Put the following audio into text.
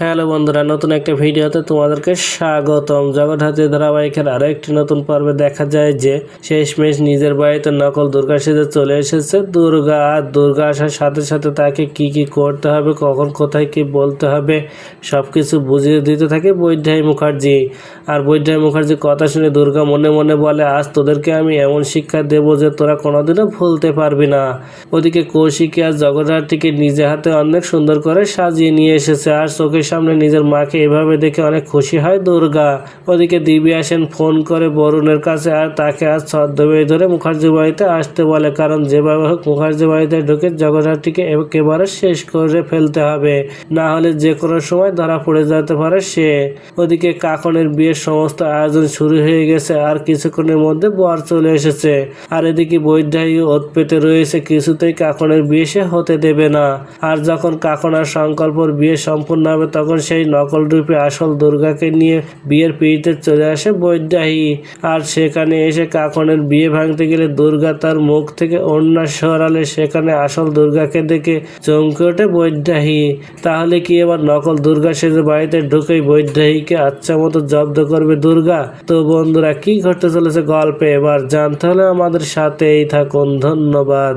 Hello বন্ধুরা, নতুন একটা ভিডিওতে তোমাদেরকে স্বাগতম। জগৎহাতি ধারাবাহিকের আরও একটি নতুন পর্বে দেখা যায় যে শেষমেশ নিজের বাড়িতে নকল দুর্গা সেজে চলে এসেছে। দুর্গা, আর দুর্গা আসার সাথে সাথে তাকে কি কি করতে হবে, কখন, কোথায় কি বলতে হবে সব কিছু বুঝিয়ে দিতে থাকে বৈদ্যাই মুখার্জি। আর বৈদ্যাই মুখার্জির কথা শুনে দুর্গা মনে মনে বলে, আজ তোদেরকে আমি এমন শিক্ষা দেবো যে তোরা কোনোদিনও ভুলতে পারবি না। ওদিকে কৌশিকী আর জগদ্ধাত্রীকে নিজে হাতে অনেক সুন্দর করে সাজিয়ে নিয়ে এসেছে, আর সামনে নিজের মাকে এভাবে দেখে অনেক খুশি হয় দুর্গা। ওদিকে দিবি আসেন ফোন করে বরুণের কাছে আর তাকে আজ ছদ্মবেশ ধরে মুখার্জি বাড়িতে আসতে বলে, কারণ যেভাবে হোক মুখার্জি বাড়িতে ঢুকে জগদ্ধাত্রীকে একেবারে শেষ করে ফেলতে হবে। না হলে যে কোনো সময় ধরা পড়ে যেতে পারে সে। ওদিকে কাকনের বিয়ের সমস্ত আয়োজন শুরু হয়ে গেছে আর কিছুক্ষণের মধ্যে বর চলে এসেছে। আর এদিকে বৈদ্যায়ী ওত পেতে রয়েছে কিছুতেই কাকনের বিয়ে সে হতে দেবে না। আর যখন কাকন আর সংকল্পর বিয়ে সম্পূর্ণ হবে তখন সেই নকল রূপে আসল দুর্গাকে নিয়ে বিয়ের পিড়িতে চলে আসে বৈদ্যাহী। আর সেখানে এসে কাকনের বিয়ে ভাঙতে গেলে দুর্গা তার মুখ থেকে অন্য সরালে সেখানে আসল দুর্গাকে দেখে চমকে ওঠে বৈদ্যাহী। তাহলে কি এবার নকল দুর্গা সেজে বাড়িতে ঢুকেই বৈদ্যাহীকে আচ্ছা মতো জব্দ করবে দুর্গা? তো বন্ধুরা, কি ঘটতে চলেছে গল্পে? এবার জানতে হলে আমাদের সাথেই থাকুন। ধন্যবাদ।